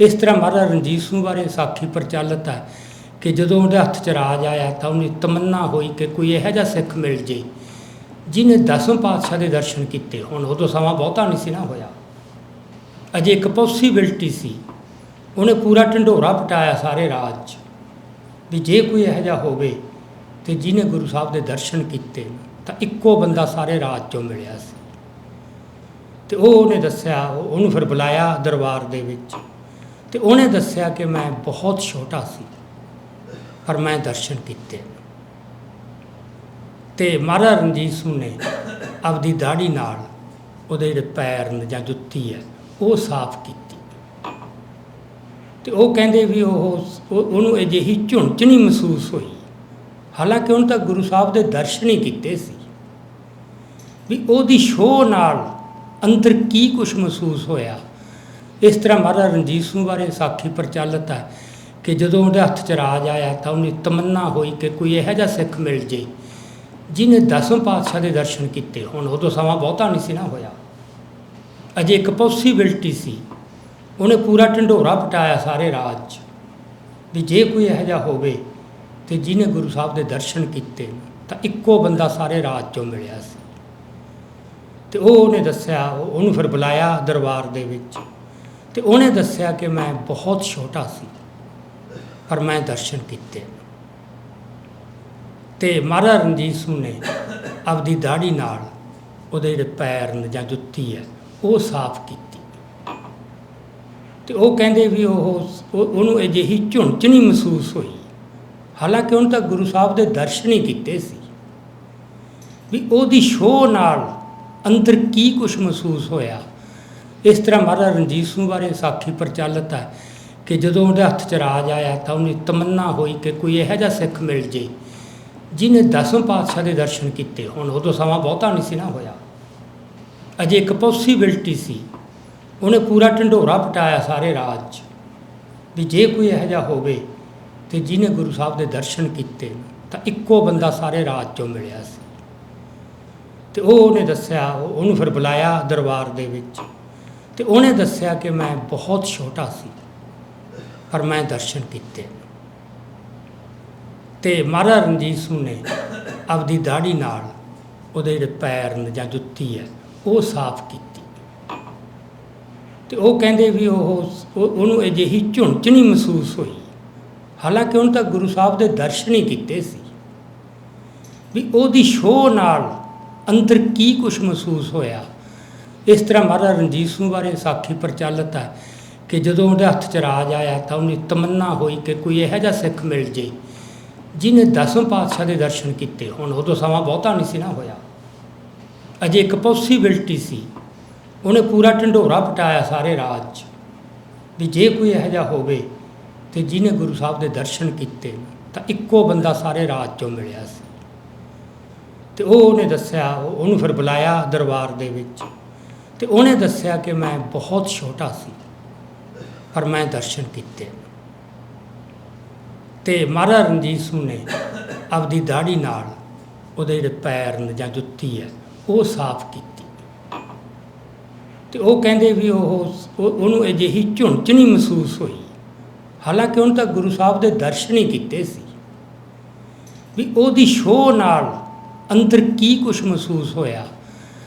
ਇਸ ਤਰ੍ਹਾਂ ਮਹਾਰਾਜਾ ਰਣਜੀਤ ਸਿੰਘ ਬਾਰੇ ਸਾਖੀ ਪ੍ਰਚਲਿਤ ਹੈ ਕਿ ਜਦੋਂ ਉਹਦੇ ਹੱਥ 'ਚ ਰਾਜ ਆਇਆ ਤਾਂ ਉਹਨੂੰ ਤਮੰਨਾ ਹੋਈ ਕਿ ਕੋਈ ਇਹੋ ਜਿਹਾ ਸਿੱਖ ਮਿਲ ਜੇ, ਜਿਹਨੇ ਦਸਮ ਪਾਤਸ਼ਾਹ ਦੇ ਦਰਸ਼ਨ ਕੀਤੇ ਹੁਣ। ਉਦੋਂ ਸਮਾਂ ਬਹੁਤਾ ਨਹੀਂ ਸੀ ਨਾ ਹੋਇਆ। ਅਜੇ ਇੱਕ ਪੋਸੀਬਿਲਟੀ ਸੀ। ਉਹਨੇ ਪੂਰਾ ਢੰਡੋਰਾ ਪਟਾਇਆ ਸਾਰੇ ਰਾਜ 'ਚ ਵੀ ਜੇ ਕੋਈ ਇਹੋ ਜਿਹਾ ਹੋਵੇ ਤੇ ਜਿਹਨੇ ਗੁਰੂ ਸਾਹਿਬ ਦੇ ਦਰਸ਼ਨ ਕੀਤੇ, ਤਾਂ ਇੱਕੋ ਬੰਦਾ ਸਾਰੇ ਰਾਜ 'ਚੋਂ ਮਿਲਿਆ ਸੀ। ਤੇ ਉਹ ਉਹਨੇ ਦੱਸਿਆ ਉਹਨੂੰ ਫਿਰ ਬੁਲਾਇਆ ਦਰਬਾਰ ਦੇ ਵਿੱਚ। ਤੇ ਉਹਨੇ ਦੱਸਿਆ ਕਿ ਮੈਂ ਬਹੁਤ ਛੋਟਾ ਸੀ, ਪਰ ਮੈਂ ਦਰਸ਼ਨ ਕੀਤੇ। ਤੇ ਮਹਾਰਾਜਾ ਰਣਜੀਤ ਸਿੰਘ ਨੇ ਆਪਦੀ ਦਾੜੀ ਨਾਲ ਉਹਦੇ ਜਿਹੜੇ ਪੈਰ ਨੇ ਜਾਂ ਜੁੱਤੀ ਹੈ, ਉਹ ਸਾਫ਼ ਕੀਤੀ। ਤੇ ਉਹ ਕਹਿੰਦੇ ਵੀ ਉਹ ਉਹਨੂੰ ਅਜਿਹੀ ਝੁੰਝਣੀ ਮਹਿਸੂਸ ਹੋਈ। ਹਾਲਾਂਕਿ ਉਹਨੇ ਤਾਂ ਗੁਰੂ ਸਾਹਿਬ ਦੇ ਦਰਸ਼ਨ ਹੀ ਕੀਤੇ ਸੀ। ਵੀ ਉਹਦੀ ਸ਼ੋਅ ਨਾਲ ਅੰਦਰ ਕੀ ਕੁਝ ਮਹਿਸੂਸ ਹੋਇਆ ਇਸ ਤਰ੍ਹਾਂ ਮਹਾਰਾਜਾ ਰਣਜੀਤ ਸਿੰਘ ਬਾਰੇ ਸਾਖੀ ਪ੍ਰਚਲਿਤ ਹੈ ਕਿ ਜਦੋਂ ਉਹਦੇ ਹੱਥ 'ਚ ਰਾਜ ਆਇਆ ਤਾਂ ਉਹਨੂੰ ਤਮੰਨਾ ਹੋਈ ਕਿ ਕੋਈ ਇਹੋ ਜਿਹਾ ਸਿੱਖ ਮਿਲ ਜੇ, ਜਿਹਨੇ ਦਸਵੇਂ ਪਾਤਸ਼ਾਹ ਦੇ ਦਰਸ਼ਨ ਕੀਤੇ ਹੁਣ। ਉਦੋਂ ਸਮਾਂ ਬਹੁਤਾ ਨਹੀਂ ਸੀ ਨਾ ਹੋਇਆ। ਅਜੇ ਇੱਕ ਪੋਸੀਬਿਲਟੀ ਸੀ। ਉਹਨੇ ਪੂਰਾ ਢੰਡੋਰਾ ਪਟਾਇਆ ਸਾਰੇ ਰਾਜ 'ਚ ਵੀ ਜੇ ਕੋਈ ਇਹੋ ਜਿਹਾ ਹੋਵੇ ਤੇ ਜਿਹਨੇ ਗੁਰੂ ਸਾਹਿਬ ਦੇ ਦਰਸ਼ਨ ਕੀਤੇ, ਤਾਂ ਇੱਕੋ ਬੰਦਾ ਸਾਰੇ ਰਾਜ 'ਚੋਂ ਮਿਲਿਆ ਸੀ। ਤੇ ਉਹ ਉਹਨੇ ਦੱਸਿਆ, ਉਹ- ਉਹਨੂੰ ਫਿਰ ਬੁਲਾਇਆ ਦਰਬਾਰ ਦੇ ਵਿੱਚ। ਤੇ ਉਹਨੇ ਦੱਸਿਆ ਕਿ ਮੈਂ ਬਹੁਤ ਛੋਟਾ ਸੀ, ਪਰ ਮੈਂ ਦਰਸ਼ਨ ਕੀਤੇ। ਤੇ ਮਹਾਰਾਜਾ ਰਣਜੀਤ ਸਿੰਘ ਨੇ ਆਪਦੀ ਦਾੜੀ ਨਾਲ ਉਹਦੇ ਜਿਹੜੇ ਪੈਰ ਨੇ ਜਾਂ ਜੁੱਤੀ ਹੈ, ਉਹ ਸਾਫ਼ ਕੀਤੀ। ਤੇ ਉਹ ਕਹਿੰਦੇ ਵੀ ਉਹ ਉਹਨੂੰ ਅਜਿਹੀ ਝੁੰਝਣੀ ਮਹਿਸੂਸ ਹੋਈ। ਹਾਲਾਂਕਿ ਉਹਨੇ ਤਾਂ ਗੁਰੂ ਸਾਹਿਬ ਦੇ ਦਰਸ਼ਨ ਹੀ ਕੀਤੇ ਸੀ। ਵੀ ਉਹਦੀ ਸ਼ੋਅ ਨਾਲ ਅੰਦਰ ਕੀ ਕੁਝ ਮਹਿਸੂਸ ਹੋਇਆ ਇਸ ਤਰ੍ਹਾਂ ਮਹਾਰਾਜਾ ਰਣਜੀਤ ਸਿੰਘ ਬਾਰੇ ਸਾਖੀ ਪ੍ਰਚਲਿਤ ਹੈ ਕਿ ਜਦੋਂ ਉਹਦੇ ਹੱਥ 'ਚ ਰਾਜ ਆਇਆ ਤਾਂ ਉਹਨੇ ਤਮੰਨਾ ਹੋਈ ਕਿ ਕੋਈ ਇਹੋ ਜਿਹਾ ਸਿੱਖ ਮਿਲ ਜੇ, ਜਿਹਨੇ ਦਸਵੇਂ ਪਾਤਸ਼ਾਹ ਦੇ ਦਰਸ਼ਨ ਕੀਤੇ ਹੁਣ। ਉਦੋਂ ਸਮਾਂ ਬਹੁਤਾ ਨਹੀਂ ਸੀ ਨਾ ਹੋਇਆ। ਅਜੇ ਇੱਕ ਪੋਸੀਬਿਲਟੀ ਸੀ। ਉਹਨੇ ਪੂਰਾ ਢੰਡੋਰਾ ਪਟਾਇਆ ਸਾਰੇ ਰਾਜ 'ਚ ਵੀ ਜੇ ਕੋਈ ਇਹੋ ਜਿਹਾ ਹੋਵੇ ਤੇ ਜਿਹਨੇ ਗੁਰੂ ਸਾਹਿਬ ਦੇ ਦਰਸ਼ਨ ਕੀਤੇ, ਤਾਂ ਇੱਕੋ ਬੰਦਾ ਸਾਰੇ ਰਾਜ 'ਚੋਂ ਮਿਲਿਆ ਸੀ। ਤੇ ਉਹ ਉਹਨੇ ਦੱਸਿਆ, ਉਹਨੂੰ ਫਿਰ ਬੁਲਾਇਆ ਦਰਬਾਰ ਦੇ ਵਿੱਚ। ਤੇ ਉਹਨੇ ਦੱਸਿਆ ਕਿ ਮੈਂ ਬਹੁਤ ਛੋਟਾ ਸੀ, ਪਰ ਮੈਂ ਦਰਸ਼ਨ ਕੀਤੇ। ਤੇ ਮਹਾਰਾਜਾ ਰਣਜੀਤ ਸਿੰਘ ਨੇ ਆਪਦੀ ਦਾੜੀ ਨਾਲ ਉਹਦੇ ਜਿਹੜੇ ਪੈਰ ਨੇ ਜਾਂ ਜੁੱਤੀ ਹੈ, ਉਹ ਸਾਫ਼ ਕੀਤੀ। ਤੇ ਉਹ ਕਹਿੰਦੇ ਵੀ ਉਹ ਉਹਨੂੰ ਅਜਿਹੀ ਝੁੰਝਣੀ ਮਹਿਸੂਸ ਹੋਈ। ਹਾਲਾਂਕਿ ਉਹਨੇ ਤਾਂ ਗੁਰੂ ਸਾਹਿਬ ਦੇ ਦਰਸ਼ਨ ਹੀ ਕੀਤੇ ਸੀ। ਵੀ ਉਹਦੀ ਸ਼ੋਅ ਨਾਲ ਅੰਦਰ ਕੀ ਕੁਝ ਮਹਿਸੂਸ ਹੋਇਆ ਇਸ ਤਰ੍ਹਾਂ ਮਹਾਰਾਜਾ ਰਣਜੀਤ ਸਿੰਘ ਬਾਰੇ ਸਾਖੀ ਪ੍ਰਚਲਿਤ ਹੈ ਕਿ ਜਦੋਂ ਉਹਦੇ ਹੱਥ 'ਚ ਰਾਜ ਆਇਆ ਤਾਂ ਉਹਨੇ ਤਮੰਨਾ ਹੋਈ ਕਿ ਕੋਈ ਇਹੋ ਜਿਹਾ ਸਿੱਖ ਮਿਲ ਜੇ, ਜਿਹਨੇ ਦਸਵੇਂ ਪਾਤਸ਼ਾਹ ਦੇ ਦਰਸ਼ਨ ਕੀਤੇ ਹੁਣ। ਉਦੋਂ ਸਮਾਂ ਬਹੁਤਾ ਨਹੀਂ ਸੀ ਨਾ ਹੋਇਆ। ਅਜੇ ਇੱਕ ਪੋਸੀਬਿਲਟੀ ਸੀ। ਉਹਨੇ ਪੂਰਾ ਢੰਡੋਰਾ ਪਟਾਇਆ ਸਾਰੇ ਰਾਜ 'ਚ ਵੀ ਜੇ ਕੋਈ ਇਹੋ ਜਿਹਾ ਹੋਵੇ ਤੇ ਜਿਹਨੇ ਗੁਰੂ ਸਾਹਿਬ ਦੇ ਦਰਸ਼ਨ ਕੀਤੇ, ਤਾਂ ਇੱਕੋ ਬੰਦਾ ਸਾਰੇ ਰਾਜ 'ਚੋਂ ਮਿਲਿਆ ਸੀ। ਤੇ ਉਹ ਉਹਨੇ ਦੱਸਿਆ ਉਹਨੂੰ ਫਿਰ ਬੁਲਾਇਆ ਦਰਬਾਰ ਦੇ ਵਿੱਚ। ਤੇ ਉਹਨੇ ਦੱਸਿਆ ਕਿ ਮੈਂ ਬਹੁਤ ਛੋਟਾ ਸੀ, ਪਰ ਮੈਂ ਦਰਸ਼ਨ ਕੀਤੇ। ਤੇ ਮਹਾਰਾਜਾ ਰਣਜੀਤ ਸਿੰਘ ਨੇ ਆਪਦੀ ਦਾੜੀ ਨਾਲ ਉਹਦੇ ਜਿਹੜੇ ਪੈਰ ਨੇ ਜਾਂ ਜੁੱਤੀ ਹੈ, ਉਹ ਸਾਫ਼ ਕੀਤੀ। ਤੇ ਉਹ ਕਹਿੰਦੇ ਵੀ ਉਹ ਉਹਨੂੰ ਅਜਿਹੀ ਝੁੰਝਣੀ ਮਹਿਸੂਸ ਹੋਈ। ਹਾਲਾਂਕਿ ਉਹਨੇ ਤਾਂ ਗੁਰੂ ਸਾਹਿਬ ਦੇ ਦਰਸ਼ਨ ਹੀ ਕੀਤੇ ਸੀ। ਵੀ ਉਹਦੀ ਸ਼ੋਅ ਨਾਲ ਅੰਦਰ ਕੀ ਕੁਝ ਮਹਿਸੂਸ ਹੋਇਆ